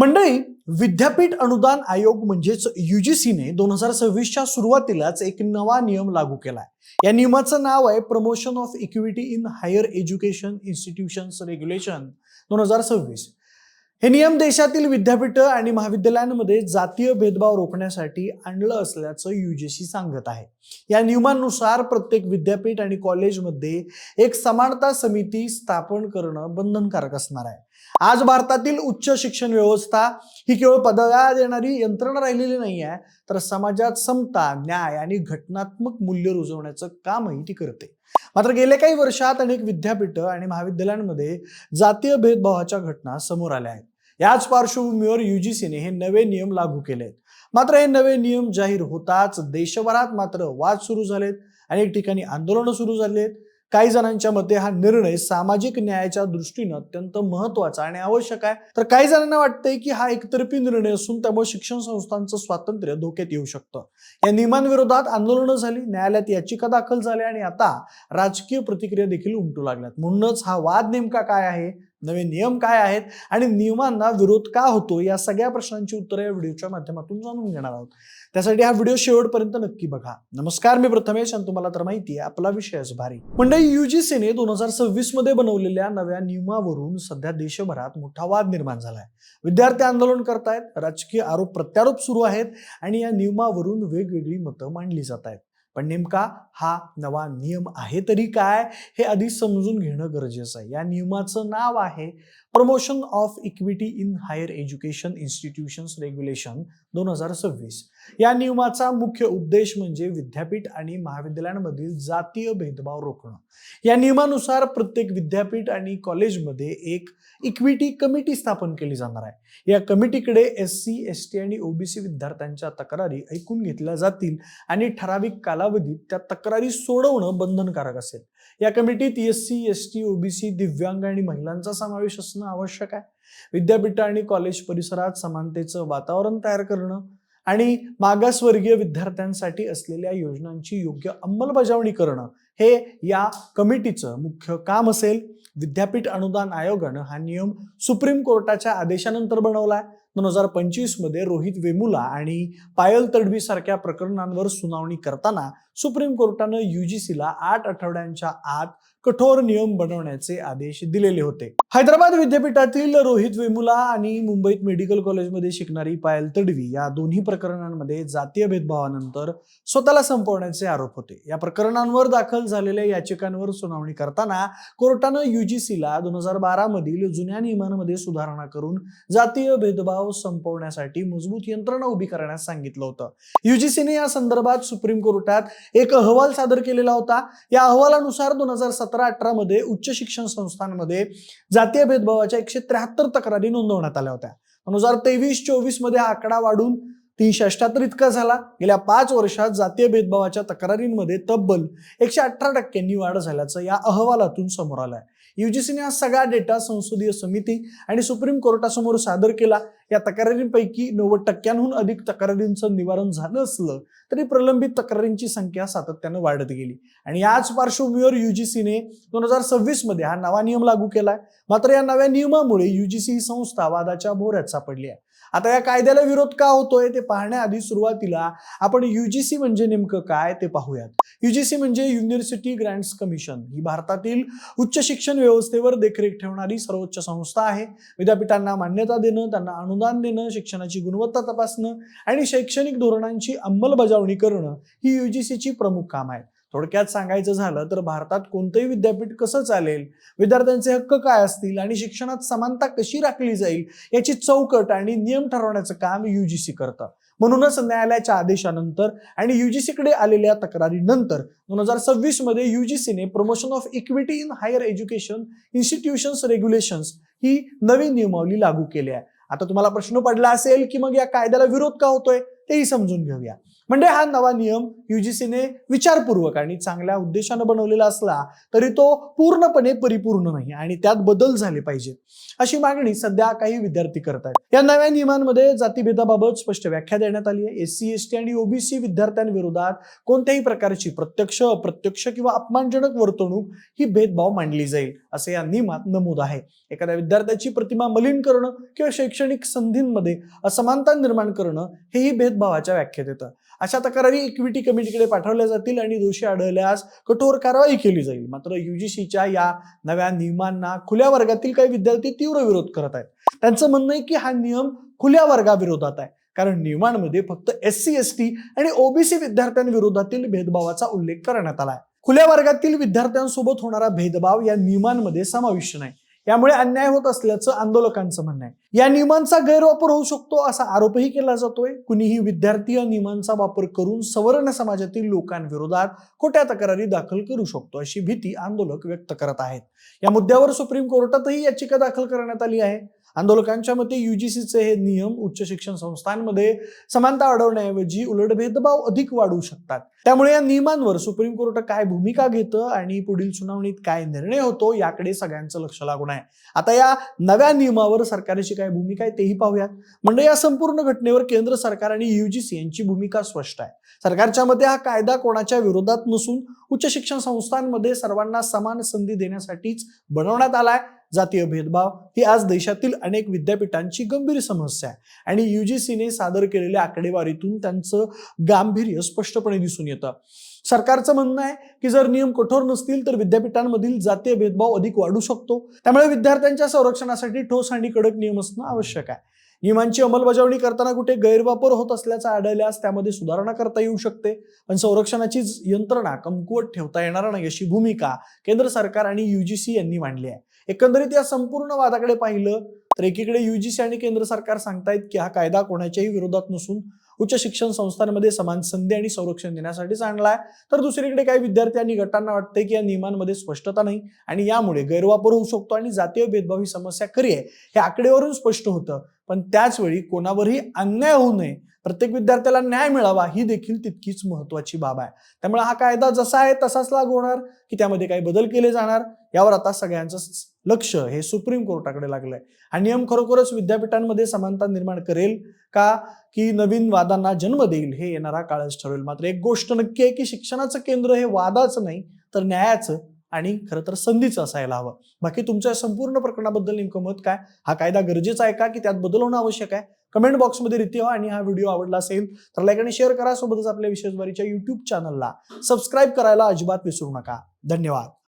मंडळी विद्यापीठ अनुदान आयोग म्हणजेच युजीसीने दोन हजार सव्वीसच्या सुरुवातीलाच एक नवा नियम लागू केला आहे या नियमाचं नाव आहे promotion of equity in higher education institutions regulation दोन हजार सव्वीस. हे नियम देशातील विद्यापीठं आणि महाविद्यालयांमध्ये जातीय भेदभाव रोखण्यासाठी आणलं असल्याचं युजीसी सांगत आहे. या नियमानुसार प्रत्येक विद्यापीठ आणि कॉलेजमध्ये एक समानता समिती स्थापन करणं बंधनकारक असणार आहे. आज भारतातील उच्च शिक्षण व्यवस्था ही केवळ पदव्या देणारी यंत्रणा राहिलेली नाही आहे तर समाजात समता न्याय आणि घटनात्मक मूल्य रुजवण्याचं कामही ती करते. मात्र गेल्या काही वर्षात अनेक विद्यापीठं आणि महाविद्यालयांमध्ये जातीय भेदभावाच्या घटना समोर आल्या आहेत. याच पार्श्वभूमीवर युजीसीने हे नवे नियम लागू केले आहेत मात्र हे नवे नियम जाहीर होताच देशभरात मात्र वाद सुरू झालेत. अनेक ठिकाणी आंदोलनं सुरू झाली आहेत काही जणांच्या मते हा निर्णय सामाजिक न्यायाच्या दृष्टीनं अत्यंत महत्त्वाचा आणि आवश्यक आहे. तर काही जणांना वाटतंय की हा एकतर्फी निर्णय असून त्यामुळे शिक्षण संस्थांचं स्वातंत्र्य धोक्यात येऊ शकतं. या नियमांविरोधात आंदोलनं झाली न्यायालयात याचिका दाखल झाल्या आणि आता राजकीय प्रतिक्रिया देखील उमटू लागल्यात. म्हणूनच हा वाद नेमका काय आहे? नवे नियम काय आहेत आणि नियमांना विरोध का होतो या सगळ्या प्रश्नांची उत्तरं या व्हिडिओच्या माध्यमातून जाणून घेणार आहोत. त्यासाठी हा व्हिडिओ शेवटपर्यंत नक्की बघा. नमस्कार मी प्रथमेश आणि तुम्हाला तर माहिती आहे आपला विषयच भारी. मंडळी युजीसीने दोन हजार सव्वीसमध्ये बनवलेल्या नव्या नियमावरून सध्या देशभरात मोठा वाद निर्माण झालाय. विद्यार्थी आंदोलन करतायत राजकीय आरोप प्रत्यारोप सुरू आहेत आणि या नियमावरून वेगवेगळी मतं मांडली जात आहेत. पण नेमका हा नवा नियम आहे तरी काय हे आधी समजून घेणं गरजेचं आहे. या नियमाचं नाव आहे promotion of equity in higher education institutions regulation दोन हजार सव्वीस. या नियमाचा मुख्य उद्देश म्हणजे विद्यापीठ आणि महाविद्यालयांमधील जातीय भेदभाव रोखणं. या नियमानुसार प्रत्येक विद्यापीठ आणि कॉलेजमध्ये एक इक्विटी कमिटी स्थापन केली जाणार आहे. या कमिटीकडे एस सी एस टी आणि ओबीसी विद्यार्थ्यांच्या तक्रारी ऐकून घेतल्या जातील आणि ठराविक कालावधीत त्या तक्रारी सोडवणं बंधनकारक असेल. या कमिटीत S C S T OBC दिव्यांग आणि महिलांचा समावेश असणं आवश्यक आहे. विद्यापीठ आणि कॉलेज परिसरात समानतेचं वातावरण तयार करणं आणि मागासवर्गीय विद्यार्थ्यांसाठी असलेल्या योजनांची योग्य अंमलबजावणी करणं हे या कमिटीचं मुख्य काम असेल. विद्यापीठ अनुदान आयोगानं हा नियम सुप्रीम कोर्टाच्या आदेशानंतर बनवलाय. दोन हजार पंचवीसमध्ये रोहित वेमुला आणि पायल तडवी सारख्या प्रकरणांवर सुनावणी करताना सुप्रीम कोर्टानं युजीसीला आठ आठवड्यांच्या आत कठोर नियम बनवण्याचे आदेश दिलेले होते. हैदराबाद विद्यापीठातील रोहित वेमुला आणि मुंबईत मेडिकल कॉलेजमध्ये शिकणारी पायल तडवी या दोन्ही प्रकरणांमध्ये जातीय भेदभावानंतर स्वतःला संपवण्याचे आरोप होते. या प्रकरणांवर दाखल झालेल्या याचिकांवर सुनावणी करताना कोर्टानं युजीसीला दोन हजार बारा मधील जुन्या नियमांमध्ये सुधारणा करून जातीय भेदभाव संपवण्यासाठी मजबूत यंत्रणा उभी करण्यास सांगितलं होतं. युजीसीने या संदर्भात सुप्रीम कोर्टात एक अहवाल सादर केलेला होता. या अहवालानुसार दोन हजार सतरा अठरा मध्ये उच्च शिक्षण संस्थांमध्ये जातीय भेदभावाच्या एकशे त्र्याहत्तर तक्रारी नोंदवण्यात आल्या होत्या. दोन हजार तेवीस चोवीसमध्ये हा आकडा वाढून तीनशे अठ्याहत्तर इतका झाला. गेल्या पाच वर्षात जातीय भेदभावाच्या तक्रारींमध्ये तब्बल एकशे अठरा टक्क्यांनी वाढ झाल्याचं या अहवालातून समोर आलंय. युजीसीने हा सगळा डेटा संसदीय समिती आणि सुप्रीम कोर्टासमोर सादर केला. या तक्रारींपैकी नव्वद टक्क्यांहून अधिक तक्रारींचं निवारण झालं असलं तरी प्रलंबित तक्रारींची संख्या सातत्यानं वाढत गेली. आणि याच पार्श्वभूमीवर युजीसीने दोन हजार सव्वीसमध्ये हा नवा नियम लागू केलाय. मात्र या नव्या नियमामुळे युजीसी ही संस्था वादाच्या भोऱ्यात सापडली आहे. आता या कायद्याला विरोध का होतोय ते पाहण्याआधी सुरुवातीला आपण युजीसी म्हणजे नेमकं काय ते पाहूयात. युजीसी म्हणजे युनिव्हर्सिटी ग्रँट्स कमिशन ही भारतातील उच्च शिक्षण व्यवस्थेवर देखरेख ठेवणारी सर्वोच्च संस्था आहे. विद्यापीठांना मान्यता देणं त्यांना अनुदान देणं शिक्षणाची गुणवत्ता तपासणं आणि शैक्षणिक धोरणांची अंमलबजावणी करणं ही युजीसीची प्रमुख काम आहे थोडक्यात सांगायचं झालं तर भारतात कोणतंही विद्यापीठ कसं चालेल? विद्यार्थ्यांचे हक्क काय असतील? आणि शिक्षणात समानता कशी राखली जाईल? याची चौकट आणि नियम ठरवण्याचं काम युजीसी करतं. म्हणूनच न्यायालयाच्या आदेशानंतर आणि युजीसीकडे आलेल्या तक्रारीनंतर दोन हजार सव्वीसमध्ये युजीसीने promotion of equity in higher education institutions regulations ही नवी नियमावली लागू केली आहे. आता तुम्हाला प्रश्न पडला असेल की मग या कायद्याला विरोध का होतोय? तेही समजून घेऊया. म्हणजे हा नवा नियम युजीसीने विचारपूर्वक आणि चांगल्या उद्देशानं बनवलेला असला तरी तो पूर्णपणे परिपूर्ण नाही आणि त्यात बदल झाले पाहिजे. अशी मागणी सध्या काही विद्यार्थी करत आहेत. या नव्या नियमांमध्ये जातीभेदाबाबत स्पष्ट व्याख्या देण्यात आली आहे. एससी एस टी आणि ओबीसी विद्यार्थ्यांविरोधात कोणत्याही प्रकारची प्रत्यक्ष अप्रत्यक्ष किंवा अपमानजनक वर्तणूक ही भेदभाव मांडली जाईल असे या नियमात नमूद आहे. एखाद्या विद्यार्थ्याची प्रतिमा मलिन करणं किंवा शैक्षणिक संधींमध्ये असमानता निर्माण करणं हेही भावाच्या व्याख्येत येतं. अशा तक्रारी इक्विटी कमिटीकडे पाठवल्या जातील आणि दोषी आढळल्यास कठोर कारवाई केली जाईल. मात्र युजीसीच्या या नव्या नियमांना खुल्या वर्गातील काही विद्यार्थी तीव्र विरोध करत आहेत. त्यांचं म्हणणं आहे की हा नियम खुल्या वर्गाविरोधात आहे. कारण नियमांमध्ये फक्त एस सी एस टी आणि ओबीसी विद्यार्थ्यांविरोधातील भेदभावाचा उल्लेख करण्यात आला आहे. खुल्या वर्गातील विद्यार्थ्यांसोबत होणारा भेदभाव या नियमांमध्ये समाविष्ट नाही. यामुळे अन्याय होत असल्याचं आंदोलकांचं म्हणणं आहे. या नियमांचा गैरवापर होऊ शकतो असा आरोपही केला जातोय. कुणीही विद्यार्थी या नियमांचा वापर करून सवर्ण समाजातील लोकांविरोधात खोट्या तक्रारी दाखल करू शकतो अशी भीती आंदोलक व्यक्त करत आहेत. या मुद्द्यावर सुप्रीम कोर्टातही याचिका दाखल करण्यात आली आहे. आंदोलकांच्या मते युजीसीचे हे नियम उच्च शिक्षण संस्थांमध्ये समानता अडवण्याऐवजी उलट भेदभाव अधिक वाढू शकतात. त्यामुळे या नियमांवर सुप्रीम कोर्ट काय भूमिका घेतं आणि पुढील सुनावणीत काय निर्णय होतो याकडे सगळ्यांचं लक्ष लागून आहे. आता या नव्या नियमावर सरकारची काय भूमिका आहे तेही पाहूयात. म्हणजे या संपूर्ण घटनेवर केंद्र सरकार आणि युजीसी यांची भूमिका स्पष्ट आहे. सरकारच्या मते हा कायदा कोणाच्या विरोधात नसून उच्च शिक्षण संस्थांमध्ये सर्वांना समान संधी देण्यासाठीच बनवण्यात आलाय. जातीय भेदभाव ही आज देशातील अनेक विद्यापीठांची गंभीर समस्या आहे. आणि युजीसीने सादर केलेल्या आकडेवारीतून त्यांचं गांभीर्य स्पष्टपणे दिसून येतं. सरकारचं म्हणणं आहे की जर नियम कठोर नसतील तर विद्यापीठांमधील जातीय भेदभाव अधिक वाढू शकतो. त्यामुळे विद्यार्थ्यांच्या संरक्षणासाठी ठोस आणि कडक नियम असणं आवश्यक आहे. नियमांची अंमलबजावणी करताना कुठे गैरवापर होत असल्याचं आढळल्यास त्यामध्ये सुधारणा करता येऊ शकते. पण संरक्षणाची यंत्रणा कमकुवत ठेवता येणार नाही अशी भूमिका केंद्र सरकार आणि युजीसी यांनी मांडली आहे. एकंदरीत या संपूर्ण वादाकडे पाहिलं तर एकीकडे युजीसी आणि केंद्र सरकार सांगतायत की हा कायदा कोणाच्याही विरोधात नसून उच्च शिक्षण संस्थांमध्ये समान संधी आणि संरक्षण देण्यासाठीच आणलाय तर दुसरीकडे काही विद्यार्थी आणि गटांना वाटते की या नियमांमध्ये स्पष्टता नाही आणि यामुळे गैरवापर होऊ शकतो आणि जातीय भेदभाव ही समस्या खरी आहे. हे आकडेवरून स्पष्ट होतं. पण त्याच वेळी कोणावरही अन्याय होऊ नये प्रत्येक विद्यार्थ्याला न्याय मिळावा ही देखील तितकीच महत्वाची बाब आहे. त्यामुळे हा कायदा जसा आहे तसाच लागू होणार की त्यामध्ये काही बदल केले जाणार यावर आता सगळ्यांचं लक्ष हे सुप्रीम कोर्टाकडे लागलंय. हा नियम खरोखरच विद्यापीठांमध्ये समानता निर्माण करेल का की नवीन वादांना जन्म देईल हे येणारा काळच ठरवेल मात्र एक गोष्ट नक्की आहे की शिक्षणाचं केंद्र हे वादाचं नाही तर न्यायाचं आणि खरं तर संधीचं असायला हवं. बाकी तुमच्या संपूर्ण प्रकरणाबद्दल नेमकं मत काय? हा कायदा गरजेचा आहे का? की त्यात बदल होणं आवश्यक आहे? कमेंट बॉक्समध्ये रीती व्हा आणि हा व्हिडिओ आवडला असेल तर लाईक आणि शेअर करा. सोबतच आपल्या विशेषवारीच्या युट्यूब चॅनलला सबस्क्राईब करायला अजिबात विसरू नका. धन्यवाद.